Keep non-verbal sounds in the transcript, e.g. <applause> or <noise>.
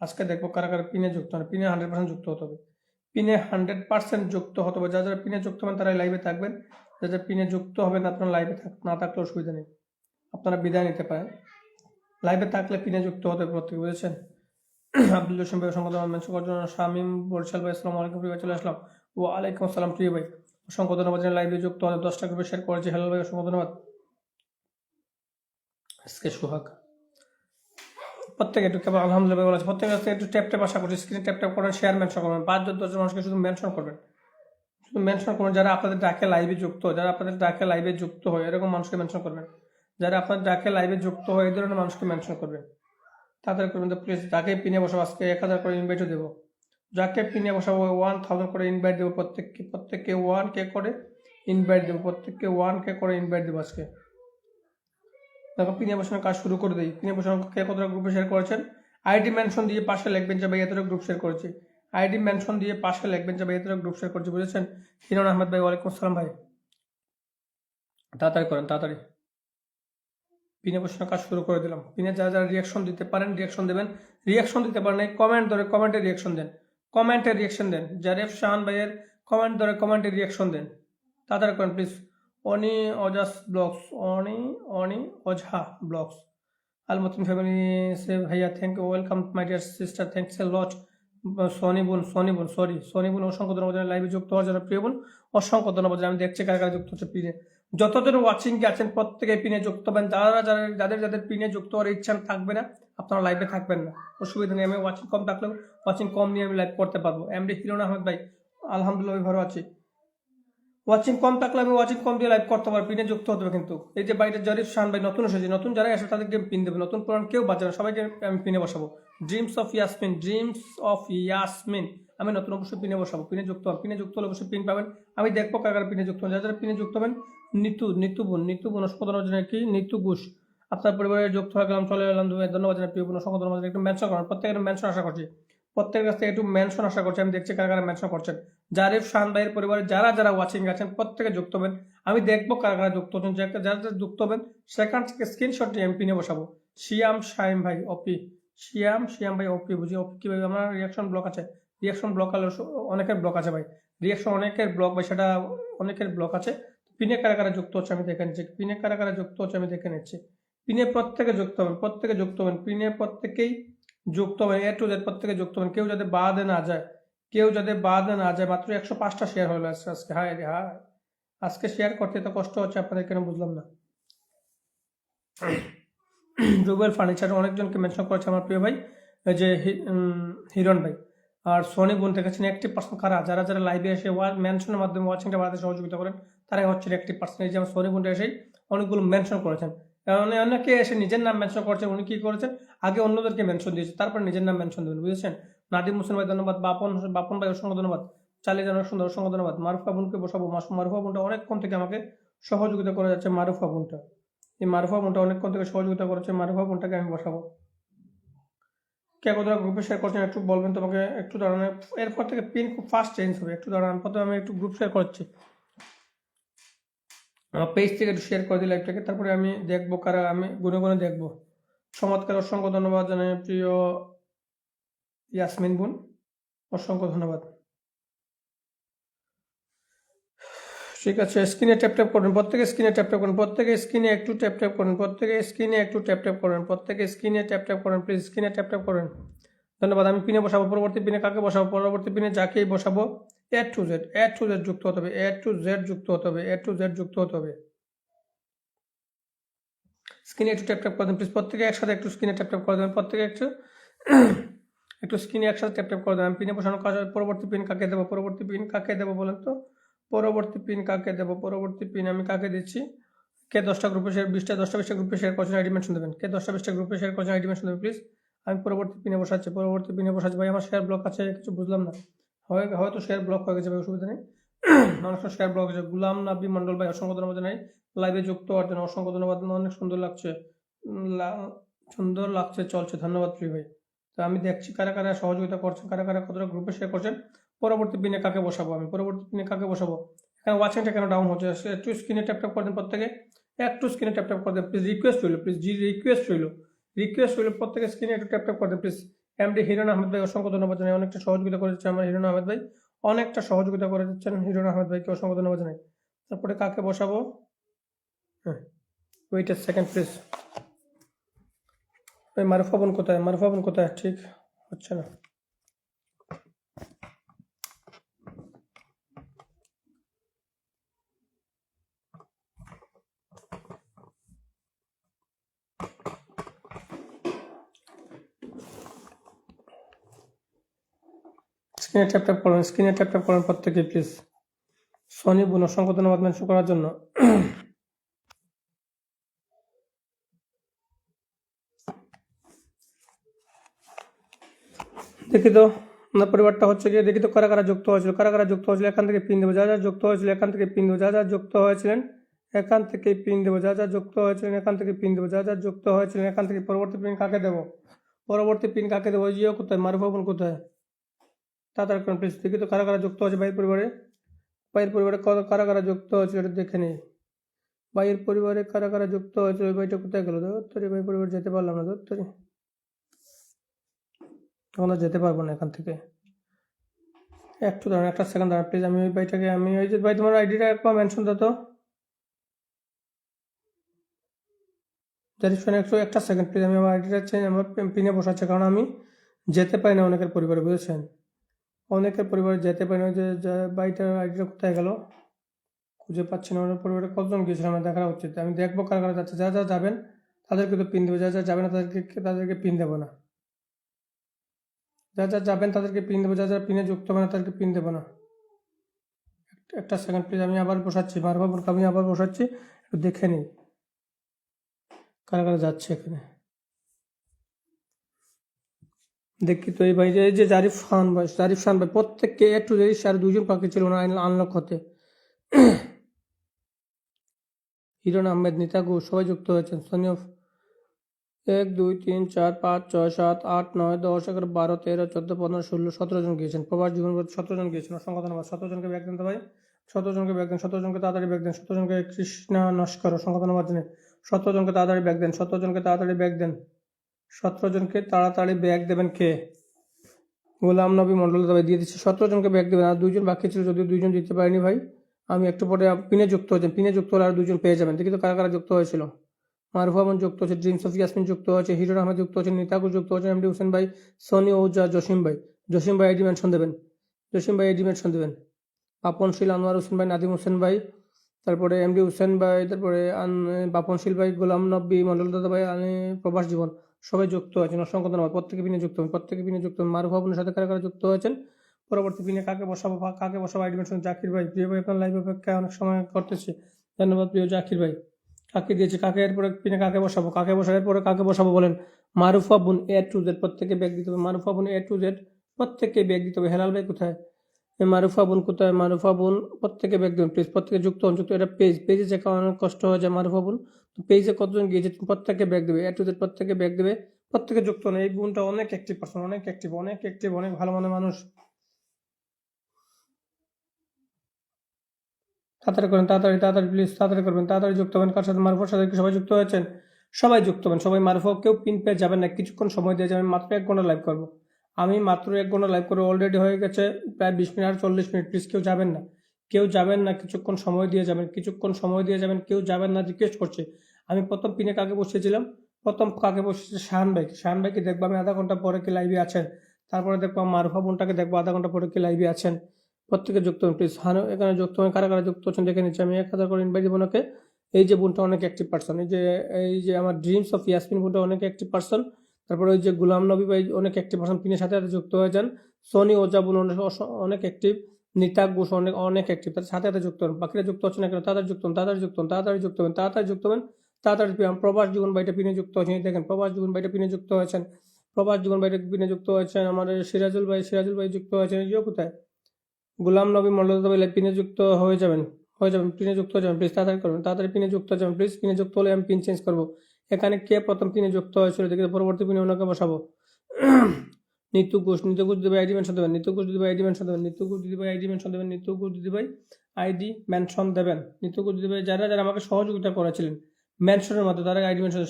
আজকে দেখব কারা কারা পিনে যুক্ত হবে পিনে হান্ড্রেড পার্সেন্ট যুক্ত হতে হবে। পিনে হান্ড্রেড পার্সেন্ট যুক্ত হতে হবে। যারা যারা পিনে যুক্ত হবেন তারা লাইভে থাকবেন। যারা যারা পিনে যুক্ত হবেন আপনারা লাইভে থাক না থাকলে অসুবিধা নেই। আপনারা বিদায় নিতে পারেন। লাইভে থাকলে পিনে যুক্ত হতে হবে প্রত্যেকে, বুঝেছেন? আব্দুল জসিম ভাই, অসংখ্য ধন্যবাদ। মেনশন করার জন্য শামিম বরিশাল ভাই, আসসালামু আলাইকুম। প্রিয় চলে আসলাম। ও আলাইকুম আসসালাম, প্রিয় ভাই। অসংখ্য ধন্যবাদ লাইভে যুক্ত হতে দশটা গ্রুপে শেয়ার করেছি। হ্যালো ভাই, অসংখ্য ধন্যবাদ। আজকে সোহাগ। প্রত্যেকে একটু কেবল আলহামদুলিল্লাহ বলা আছে প্রত্যেকে কাছ থেকে একটু ট্যাপ ট্যাপ আশা করছি স্ক্রিনে ট্যাপ ট্যাপ করেন শেয়ার মেনশন করবেন। পাঁচজন দশজন মানুষকে শুধু মেনশন করবেন। শুধু মেনশন করবেন, যারা আপনাদের ডাকে লাইভে যুক্ত, যারা আপনাদের ডাকে লাইভে যুক্ত হয় এরকম মানুষকে মেনশন করবেন। যারা আপনার ডাকে লাইভে যুক্ত হয় এই ধরনের মানুষকে মেনশন করবেন। তাদের করবেন তো প্লিজ যাকে পিনে বসাবো, আজকে এক হাজার করে ইনভাইটও দেবো। যাকে পিনে বসাবো ওয়ান থাউজেন্ড করে ইনভাইট দেবো প্রত্যেককে প্রত্যেককে ওয়ান কে করে ইনভাইট দেবো, প্রত্যেককে ওয়ান কে করে ইনভাইট দেবো আজকে। দেখো, পিনে বসানোর কাজ শুরু করে দিই। পিনে বসানোর কে কতটা গ্রুপে শেয়ার করেছেন? আইডি মেনশন দিয়ে পাশে লিখবেন যে ভাই এতটা গ্রুপ শেয়ার করেছি। আইডি মেনশন দিয়ে পাশে লিখবেন যে ভাই এতটা গ্রুপ শেয়ার করেছি, বুঝেছেন? হিরন আহমেদ ভাই, ওয়ালাইকুম আসসালাম ভাই। তাড়াতাড়ি করেন, তাড়াতাড়ি। পিনে বসানোর কাজ শুরু করে দিলাম। পিনে যারা যারা রিয়াকশন দিতে পারেন রিয়াকশন দেবেন। রিয়াকশন দিতে পারেন কমেন্ট ধরে কমেন্টে রিয়াকশন দেন। কমেন্টে রিয়াকশন দেন। জারেফ শাহান ভাইয়ের কমেন্ট ধরে কমেন্টে রিয়াকশন দেন। তাড়াতাড়ি করেন প্লিজ অনি অজাস ব্লগস অনি অনি অঝা ব্লগস আল মতিন ফ্যামিলি সে ভাইয়া thank you welcome my dear sister thanks a lot Soni বোন সনি বোন সরি সনি বোন অসংখ্য ধন্যবাদ লাইভে যুক্ত হওয়ার জন্য, প্রিয় বোন, অসংখ্য ধন্যবাদ আমি দেখছি কারা কারা যুক্ত হচ্ছে পিনে। যতজন ওয়াচিং আছেন, প্রত্যেকে পিনে যুক্ত হবেন, যারা যারা, যাদের যাদের পিনে যুক্ত হওয়ার ইচ্ছা থাকবে না, আপনারা লাইভে থাকবেন না। অসুবিধা নেই, আমি ওয়াচিং কম থাকলেও ওয়াচিং কম নিয়ে আমি লাইভ করতে পারব। এমডি হিরোন আহমেদ ভাই, আলহামদুলিল্লাহ ভালো আছি। ওয়াচিং কম থাকলে আমি ওয়াচিং কম দিয়ে লাইভ করতে পারব পিনে যুক্ত হতে হবে কিন্তু। এই যে বাড়িতে জরিফ শান ভাই নতুন এসেছে, নতুন যারা এসে তাদেরকে পিন দেবে, নতুন পুরান কেউ বাঁচাবে সবাইকে আমি পিনে বসাবো। Dreams of Yasmin dreams of Yasmin আমি নতুন অবশ্যই পিনে বসাবো। পিনে যুক্ত হব পিনে যুক্ত হলে অবশ্যই পিন পাবেন। আমি দেখব কার কার পিনে যুক্ত হন। যারা যারা পিনে যুক্ত হবেন, নিতু নিতু বোন নিতু বোন, অসংখ্য জন্য কি? নিতু ঘোষ। আপনার পরিবারে যুক্ত হয়ে গেলাম, চলে ধন্যবাদ ধন্যবাদ জানাই, প্রিয় বোন, অসংখ্য ধন্যবাদ একটু মেনশন করেন, প্রত্যেকের মেনশন আশা করছি। প্রত্যেকের কাছ থেকে একটু মেনশন আশা করছি, আমি দেখছি কারা কারা মেনশন করছেন। জারিফ শান ভাইয়ের পরিবারে যারা যারা ওয়াচিং আছেন, প্রত্যেকে যুক্ত হবেন। আমি দেখব কারা কারা যুক্ত হচ্ছেন। যারা যারা যুক্ত হবেন, সেখান থেকে স্ক্রিনশট নিয়ে আমি পিনে বসাবো। শিয়াম শাইম ভাই অপি শিয়াম শিয়াম ভাই অপি বুঝি অপি কি ভাই আমার রিয়াকশন ব্লক আছে। রিয়াকশন ব্লক হলে অনেকের ব্লক আছে ভাই। রিয়াকশন অনেকের ব্লক ভাই, সেটা অনেকের ব্লক আছে। পিনে কারা কারা যুক্ত হচ্ছে আমি দেখে নিচ্ছি। পিনে কারা কারা যুক্ত হচ্ছে আমি দেখে নিচ্ছি। পিনে প্রত্যেকে যুক্ত হবেন, প্রত্যেকে যুক্ত হবেন। পিনে প্রত্যেকেই যুক্ত হবেন এ টু জেড প্রত্যেকে যুক্ত হবেন কেউ যাতে বাদে না যায়, কেউ যাতে বাদে না যায়, মাত্র একশো পাঁচটা শেয়ার হলো আজকে হায় রে, হায়। আজকে শেয়ার করতে তো কষ্ট হচ্ছে আপনাদের কেন বুঝলাম না। রুবেল ফার্নিচার অনেকজনকে মেনশন করেছে আমার প্রিয় ভাই যে হিরণ ভাই। আর সোনি বোন দেখেছেন একটি পার্সেন্ট কারা? যারা যারা লাইভে এসে মেনশনের মাধ্যমে ওয়াচিংটা বাড়াতে সহযোগিতা করেন, তারাই হচ্ছে একটি পার্সেন্ট এই যে আমার সোনি বোনটা এসেই অনেকগুলো মেনশন করেছেন। কারণ অনেকে এসে নিজের নাম মেনশন করছে উনি কি করেছেন? আগে অন্যদেরকে মেনশন দিয়েছে, তারপর নিজের নাম মেনশন দেবেন, বুঝেছেন? নাদিম হোসেন ভাই, ধন্যবাদ। বাপন বাপন ভাই, অসংখ্য ধন্যবাদ। চালিয়ে যাওয়ার সুন্দর অসংখ্য ধন্যবাদ। মারুফা বোনকে বসাবো মারুফা বোনটা অনেকক্ষণ থেকে আমাকে সহযোগিতা করা যাচ্ছে, মারুফা বোনটা এই মারুফা বোনটা অনেকক্ষণ থেকে সহযোগিতা করেছে, মারুফা বোনটাকে আমি বসাবো। কে কতটা গ্রুপে শেয়ার করছেন একটু বলবেন তোমাকে, একটু দাঁড়ানো, এরপর থেকে পিন খুব ফাস্ট চেঞ্জ হবে, একটু দাঁড়ান, প্রথমে আমি একটু গ্রুপ শেয়ার করছি। আমার পেজ থেকে একটু শেয়ার করে দিই লাইভটাকে তারপরে আমি দেখব কারা, আমি গুনে গুনে দেখব। চমৎকার, অসংখ্য ধন্যবাদ জানাই প্রিয় ইয়াসমিন বোন। অসংখ্য ধন্যবাদ। ঠিক আছে স্ক্রিনে ট্যাপ ট্যাপ করুন, প্রত্যেকে স্ক্রিনে ট্যাপ ট্যাপ করুন, প্রত্যেকে স্ক্রিনে একটু ট্যাপ ট্যাপ করুন, প্রত্যেকে স্ক্রিনে একটু ট্যাপ ট্যাপ করুন, প্রত্যেকে স্ক্রিনে ট্যাপ ট্যাপ করুন প্লিজ স্ক্রিনে ট্যাপ ট্যাপ করুন। ধন্যবাদ, আমি পিনে বসাবো, পরবর্তী পিনে কাকে বসাবো, পরবর্তী পিনে যাকেই বসাবো। A to Z A to Z যুক্ত হতে হবে এ টু জেড যুক্ত হতে হবে এ টু জেড যুক্ত হতে হবে। স্ক্রিনে একটু ট্যাপ ট্যাপ করে দেন প্লিজ প্রত্যেকে একসাথে একটু স্ক্রিনে ট্যাপ ট্যাপ করে দেবেন, প্রত্যেকে একটু <clears throat> একটু স্ক্রিনে একসাথে ট্যাপ ট্যাপ করে দেবেন। পিনে বসানোর কাজ। পরবর্তী পিন কাকে দেবো, পরবর্তী পিন কাকে দেবো বলেন তো? পরবর্তী পিন কাকে দেবো, পরবর্তী পিন আমি কাকে দিচ্ছি? কে দশটা গ্রুপে শেয়ার বিশটা, দশটা, বিশটা গ্রুপে শেয়ার করছেন আইডি মেনশন দেবেন। কে দশটা, বিশটা গ্রুপে শেয়ার করছেন আইডি মেনশন দেবেন প্লিজ আমি পরবর্তী পিনে বসাচ্ছি, পরবর্তী পিনে বসাচ্ছি, ভাই, আমার শেয়ার ব্লক আছে, কিছু বুঝলাম না। হয়তো শেয়ার ব্লক হয়ে গেছে, ভাই, অসুবিধা নেই। অনেক শেয়ার ব্লক হয়েছে গুলাম নাবি মন্ডল ভাই, অসংখ্য ধন্যবাদ জানাই। লাইভে যুক্ত হওয়ার জন্য অসংখ্য ধন্যবাদ। অনেক সুন্দর লাগছে। সুন্দর লাগছে, চলছে। ধন্যবাদ, প্রিয় ভাই। তো আমি দেখছি কারা কারা সহযোগিতা করছেন, কারা কারা কতটা গ্রুপে শেয়ার করছেন। পরবর্তী পিনে কাকে বসাবো আমি? পরবর্তী পিনে কাকে বসাবো? এখানে ওয়াচিংটা কেন ডাউন হচ্ছে? একটু স্ক্রিনে ট্যাপ ট্যাপ করে দেন প্রত্যেকে। একটু স্ক্রিনে ট্যাপ ট্যাপ করে দেন। প্লিজ রিকোয়েস্ট রইল প্লিজ জি রিকোয়েস্ট রইল। রিকোয়েস্ট রইল প্রত্যেকে স্ক্রিনে একটু ট্যাপ ট্যাপ করে দেন প্লিজ এমডি হিরণ আহমেদ ভাই অসংখ্য ধন্যবাদ জানাই। অনেকটা সহযোগিতা করে দিচ্ছে আমার হিরণ আহমেদ ভাই। অনেকটা সহযোগিতা করে দিচ্ছেন হিরণ আহমেদ ভাইকে অসংখ্য ধন্যবাদ জানাই। তারপরে কাকে বসাবো? হ্যাঁ ওয়েট সেকেন্ড প্লিজ ওই মারুফাবন কোথায়? মারুফাবন কোথায়? ঠিক, হচ্ছে না। স্ক্রিনে ট্যাপ ট্যাপ করুন, স্ক্রিনে ট্যাপ ট্যাপ করুন প্রত্যেকে প্লিজ সনি, বোন, অসংখ্য ধন্যবাদ মেনশন করার জন্য। দেখি তো আপনার পরিবারটা হচ্ছে গিয়ে, দেখি তো কারা কারা যুক্ত হয়েছিল, কারা কারা যুক্ত হয়েছিল, এখান থেকে পিন দেবো, যা যা যুক্ত হয়েছিল, এখান থেকে পিন দেবো, যা যা যুক্ত হয়েছিলেন, এখান থেকে পিন দেবো, যা যা যুক্ত হয়েছিলেন, এখান থেকে পিন দেবো, যা যা যুক্ত হয়েছিলেন, এখান থেকে পরবর্তী পিন কাকে দেবো? পরবর্তী পিন কাকে দেবো? জিও কোথায়? মারুফাবন কোথায়? তাড়াতাড়ি করুন প্লিজ দেখি তো কারা কারা যুক্ত হয়েছে বাইরের পরিবারে। বাইরের পরিবারে কারা কারা যুক্ত হয়েছিল এটা দেখে নিই বাইরের পরিবারে কারা কারা যুক্ত হয়েছিল ওই বাড়িটা কোথায় গেল? ধরতরি ভাই পরিবার যেতে পারলাম না এখন আর যেতে পারব না এখান থেকে। একটু দাঁড়ান, একটা সেকেন্ড দাঁড়ান প্লিজ আমি ওই বাড়িটাকে আমি ওই যে ভাই, তোমার আইডিটা একবার মেনশন দাও তো। জারিফ একটু, একটা সেকেন্ড প্লিজ আমি আমার আইডিটা চেঞ্জ আমার পিনে বসাচ্ছে, কারণ আমি যেতে পারি না অনেকের পরিবারে, বুঝেছেন? অনেকের পরিবারে যেতে পারি না যে বাড়িটার আইডিটা কোথায় গেল? খুঁজে পাচ্ছি না। ওনার পরিবারে কতজন গিয়েছিল আমার দেখা উচিত। আমি দেখব কারা কারা যাচ্ছে। যা যা যাবেন, তাদেরকে তো পিন দেবো। যা যা যাবে না তাদেরকে তাদেরকে পিন দেবো না। যা যা যাবেন, তাদেরকে পিন দেবো। যা যা পিনে যুক্ত হবে না তাদেরকে পিন দেবো না। একটা- সেকেন্ড প্লিজ আমি আবার বসাচ্ছি। বারবার আমি আবার বসাচ্ছি। একটু দেখে নিই। কারা কারা যাচ্ছে এখানে? দেখি তো এই ভাই এই যে জারিফ খান ভাই, জারিফ খান ভাই, প্রত্যেককে একটু জারিফ আর দুজন বাকি ছিল না আনলক হতে। <clears throat> হিরণ আহমেদ, নিতা ঘোষ, সবাই যুক্ত হয়েছেন। সনি অফ এক, দুই, তিন, চার, পাঁচ, ছয়, সাত, আট, নয়, দশ, এগারো, বারো, তেরো, চোদ্দ, পনেরো, ষোলো, সতেরো জন গিয়েছেন। প্রবাস জীবন সতেরো জন গিয়েছেন। অসংখ্য ধন্যবাদ। সতেরো জনকে ব্যাগ দেন ভাই। সতেরো জনকে ব্যাগ দেন, সতেরো জনকে তাড়াতাড়ি ব্যাগ দেন, সতেরো জনকে কৃষ্ণা নস্কর, অসংখ্য ধন্যবাদ জানাই সতেরো জনকে তাড়াতাড়ি ব্যাগ দেন, সতেরো জনকে তাড়াতাড়ি ব্যাগ দেন। সতেরো জনকে তাড়াতাড়ি ব্যাগ দেবেন কে? গোলাম নবী মন্ডল তবে দিয়ে দিচ্ছি, সতেরো জনকে ব্যাগ দেবেন। আর দুইজন বাকি ছিল যদিও দুইজন দিতে পারিনি ভাই। আমি একটু পরে পিনে যুক্ত হয়েছেন। পিনে যুক্ত হলে আর দুজন পেয়ে যাবেন। দেখি তো কারা কারা যুক্ত হয়েছিল। মারুফ আহমদ যুক্ত হচ্ছে ড্রিমস অফ ইয়াসমিন যুক্ত হচ্ছে হিরোর আহমেদ যুক্ত হচ্ছে নিতাকুর যুক্ত হচ্ছে এমডি হোসেন ভাই, সনি ওজা জসিম ভাই। জসিম ভাই আইডি মেনশন দেবেন। জসিম ভাই আইডি মেনশন দেবেন। বাপনশীল আনোয়ার হোসেন ভাই, নাদিম হোসেন ভাই, তারপরে এমডি হোসেন ভাই, তারপরে বাপনশীল ভাই, গোলাম নব্বী মন্ডল দাদা ভাই প্রবাস জীবন। সবাই যুক্ত হয়েছেন অসংখ্য ধন্যবাদ। প্রত্যেকে পিনে যুক্ত হন, প্রত্যেকে পিনে যুক্ত হন। মারুফ আহমদের সাথে কারা কারা যুক্ত হয়েছেন পরবর্তী পিনে কাকে বসাবো কাকে বসাবো? আইডি মেনশন, জাকির ভাই, প্রিয় ভাই, আপনার লাইভ অপেক্ষা অনেক সময় করতেছি। ধন্যবাদ, প্রিয় জাকির ভাই। কাকে দিয়েছি? কাকে এরপরে পিনে কাকে বসাবো? কাকে বসাবো? এরপরে কাকে বসাবো বলেন? মারুফা বোন এ টু জেড প্রত্যেকে ব্যাগ দিতে হবে। মারুফা বোন এ টু জেড প্রত্যেককে ব্যাগ দিতে হবে। হেলাল ভাই কোথায়? মারুফা বোন কোথায়? মারুফা বোন প্রত্যেকে দেবেন প্লিজ প্রত্যেকে যুক্ত হন, যুক্ত এটা পেজ পেজে কারণে অনেক কষ্ট হয়ে যায় মারুফা বোন, তো পেজে কতজন গিয়েছে? প্রত্যেকে ব্যাগ দেবে এ টু জেড প্রত্যেকে ব্যাগ দেবে, প্রত্যেকে যুক্ত হন। এই বোনটা অনেক অ্যাক্টিভ পার্সন অনেক অ্যাক্টিভ অনেক অ্যাক্টিভ অনেক ভালো মনে মানুষ। তাড়াতাড়ি করেন, তাড়াতাড়ি তাড়াতাড়ি প্লিজ তাড়াতাড়ি করবেন, তাড়াতাড়ি যুক্ত হবেন। কার সাথে? মারুফার সাথে সবাই যুক্ত হয়েছেন? সবাই যুক্ত হবেন, সবাই মারুফা কেউ পিন পেয়ে যাবেন না, কিছুক্ষণ সময় দিয়ে যাবেন, মাত্র এক ঘণ্টা লাইভ করব। আমি মাত্র এক ঘণ্টা লাইভ করে অলরেডি হয়ে গেছে, প্রায় বিশ মিনিট আর চল্লিশ মিনিট। প্লিজ কেউ যাবেন না। কেউ যাবেন না, কিছুক্ষণ সময় দিয়ে যাবেন। কিছুক্ষণ সময় দিয়ে যাবেন, কেউ যাবেন না রিকোয়েস্ট করছে। আমি প্রথম পিনে কাকে বসিয়েছিলাম? প্রথম কাকে বসেছে শাহান ভাইকে। শাহান ভাইকে দেখব আমি আধা ঘণ্টা পরে কি লাইভে আছেন। তারপরে দেখব মারুফা বোনটাকে দেখব আধা ঘণ্টা পরে কি লাইভে আছেন। প্রত্যেকে যুক্ত হন প্লিজ হানো, এখানে যুক্ত হন, কারা কারা যুক্ত হচ্ছেন দেখে নিচ্ছি। আমি এক হাজার করে ইনভাইট দেবো এই যে বোনটা অনেক অ্যাক্টিভ পার্সন এই যে এই যে আমার ড্রিমস অফ ইয়াসমিন বোনটা অনেক অ্যাক্টিভ পার্সন তারপরে ওই যে গুলাম নবী ভাই অনেক অ্যাক্টিভ পার্সন পিনের সাথে যুক্ত হয়ে যান। সোনি ওজা বোন অনেক অ্যাক্টিভ নিতা ঘোষ অনেক অনেক অ্যাক্টিভ তাদের সাথে সাথে যুক্ত হন। বাকিরা যুক্ত হচ্ছে না কেন? তাড়াতাড়ি যুক্ত হন, তাড়াতাড়ি যুক্ত হন, তাড়াতাড়ি যুক্ত হন তাড়াতাড়ি যুক্ত হবেন। তাড়াতাড়ি প্রবাস জীবন ভাইটা পিনে যুক্ত হয়েছেন দেখেন প্রবাস জীবন ভাইটা পিনে যুক্ত হয়েছেন। প্রবাস জীবন ভাইটা পিনে যুক্ত হয়েছেন, আমাদের সিরাজুল ভাই সিরাজুল ভাই যুক্ত হয়েছেন। এই কোথায়? গুলাম নবী মন্ডল ভাই পিনে যুক্ত হয়ে যাবেন হয়ে যাবেন, পিনে যুক্ত হয়ে যাবেন প্লিজ তাড়াতাড়ি করবেন, তাড়াতাড়ি পিনে যুক্ত হয়ে যাবেন প্লিজ পিনে যুক্ত হলে আমি পিন চেঞ্জ করব। এখানে কে প্রথম তিনে যুক্ত হয়েছিল দেখি পরবর্তী পিনে ওনাকে বসাবো। নিতু ঘোষ নিতু ঘোষ দিদিভাই আইডি মেনশন দেবেন। নিতু ঘোষ দিদিভাই আইডি মেনশন দেবেন। নিতু ঘোষ দিদিভাই আইডি মেনশন দেবেন। নিতু ঘোষ দিদিভাই আইডি মেনশন দেবেন। নিতু ঘোষ দিদিভাই যারা যারা আমাকে সহযোগিতা করেছিলেন মেনশনের মাধ্যমে তারা আইডি মেনশন